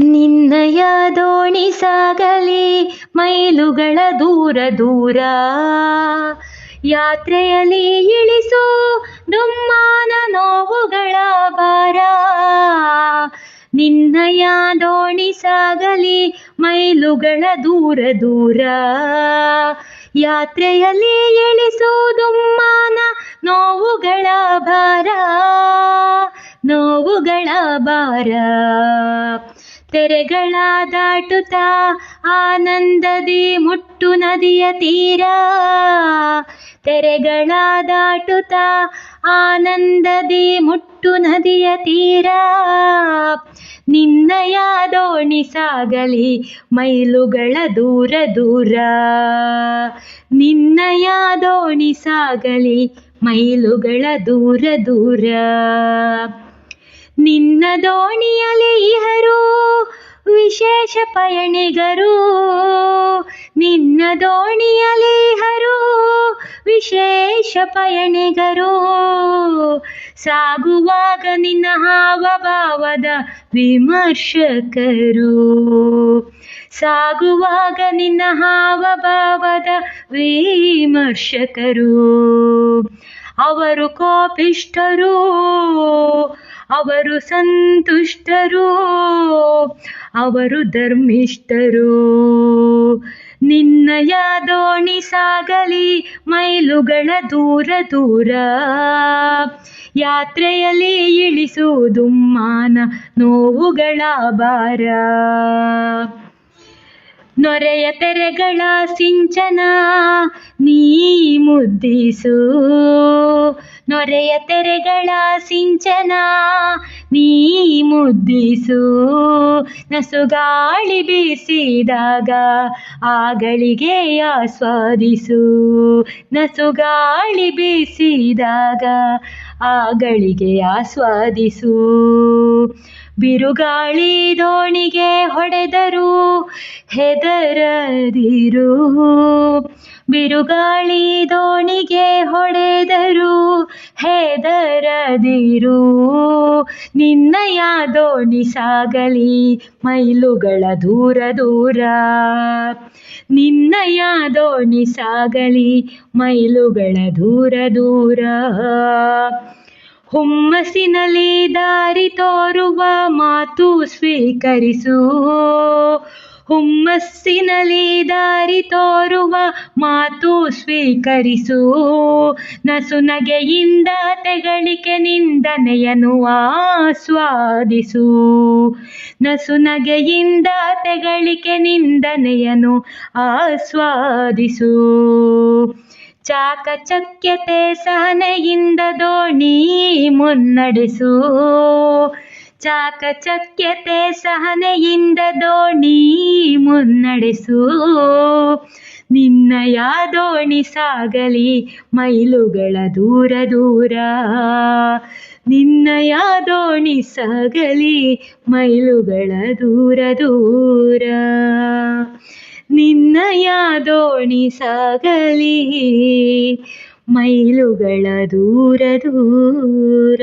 ನಿನ್ನಯ ದೋಣಿ ಸಾಗಲಿ, ಮೈಲುಗಳ ದೂರ ದೂರ. ಯಾತ್ರೆಯಲ್ಲಿ ಇಳಿಸು ದುಮ್ಮಾನ ನೋವುಗಳ ಭಾರ. ನಿನ್ನಯ ದೋಣಿ ಸಾಗಲಿ, ಮೈಲುಗಳ ದೂರ ದೂರ. ಯಾತ್ರೆಯಲ್ಲಿ ಇಳಿಸು ದುಮ್ಮಾನ ನೋವುಗಳ ಭಾರ. ನೋವುಗಳ ಭಾರ. ತೆರೆಗಳ ದಾಟುತ್ತಾ ಆನಂದದಿ ಮುಟ್ಟು ನದಿಯ ತೀರ. ತೆರೆಗಳ ದಾಟುತ್ತಾ ಆನಂದದಿ ಮುಟ್ಟು ನದಿಯ ತೀರ. ನಿನ್ನಯ ದೋಣಿ ಸಾಗಲಿ ಮೈಲುಗಳ ದೂರ ದೂರ. ನಿನ್ನಯ ದೋಣಿ ಸಾಗಲಿ ಮೈಲುಗಳ ದೂರ ದೂರ. ನಿನ್ನ ದೋಣಿಯಲ್ಲಿ ಇಹರು ವಿಶೇಷ ಪಯಣಿಗರು. ನಿನ್ನ ದೋಣಿಯಲ್ಲಿ ಇಹರು ವಿಶೇಷ ಪಯಣಿಗರು. ಸಾಗುವಾಗ ನಿನ್ನ ಹಾವಭಾವದ ವಿಮರ್ಶಕರು. ಸಾಗುವಾಗ ನಿನ್ನ ಹಾವಭಾವದ ವಿಮರ್ಶಕರು. ಅವರು ಕೋಪಿಷ್ಟರು ಅವರು ಸಂತುಷ್ಟರು, ಅವರು ಧರ್ಮಿಷ್ಠರು. ನಿನ್ನಯ ದೋಣಿ ಸಾಗಲಿ, ಮೈಲುಗಳ ದೂರ ದೂರ. ಯಾತ್ರೆಯಲ್ಲಿ ಇಳಿಸುವುದು ಮಾನ, ನೋವುಗಳ ಭಾರ. ನೊರೆಯ ತೆರೆಗಳ ಸಿಂಚನ, ನೀ ಮುದ್ದಿಸು. ನೊರೆಯ ತೆರೆಗಳ ಸಿಂಚನ, ನೀ ಮುದ್ದಿಸು ನಸುಗಾಳಿ ಬೀಸಿದಾಗ ಆಗಳಿಗೆ ಆಸ್ವಾದಿಸು. ನಸುಗಾಳಿ ಬೀಸಿದಾಗ ಆಗಳಿಗೆ ಆಸ್ವಾದಿಸು. ಬಿರುಗಾಳಿ ದೋಣಿಗೆ ಹೊಡೆದರು ಹೆದರದಿರು. ಬಿರುಗಾಳಿ ದೋಣಿಗೆ ಹೊಡೆದರು ಹೆದರದಿರು ನಿನ್ನ ದೋಣಿ ಸಾಗಲಿ, ಮೈಲುಗಳ ದೂರ ದೂರ. ನಿನ್ನ ದೋಣಿ ಸಾಗಲಿ, ಮೈಲುಗಳ ದೂರ ದೂರ. ಹುಮ್ಮಸ್ಸಿನಲ್ಲಿ ದಾರಿ ತೋರುವ ಮಾತು ಸ್ವೀಕರಿಸು. ಹುಮ್ಮಸ್ಸಿನಲ್ಲಿ ದಾರಿ ತೋರುವ ಮಾತು ಸ್ವೀಕರಿಸು. ನಸುನಗೆಯಿಂದ ತೆಗಳಿಕೆ ನಿಂದನೆಯನ್ನು ಆಸ್ವಾದಿಸು. ನಸುನಗೆಯಿಂದ ತೆಗಳಿಕೆ ನಿಂದನೆಯನು ಆಸ್ವಾದಿಸು. ಚಾಕಚಕ್ಯತೆ ಸಹನೆಯಿಂದ ದೋಣಿ ಮುನ್ನಡೆಸು. ಚಾಕಚಕ್ಯತೆ ಸಹನೆಯಿಂದ ದೋಣಿ ಮುನ್ನಡೆಸು. ನಿನ್ನಯ ದೋಣಿ ಸಾಗಲಿ ಮೈಲುಗಳ ದೂರ ದೂರ. ನಿನ್ನಯ ದೋಣಿ ಸಾಗಲಿ ಮೈಲುಗಳ ದೂರ ದೂರ. ನಿನ್ನಯ ದೋಣಿ ಸಾಗಲಿ ಮೈಲುಗಳ ದೂರ ದೂರ.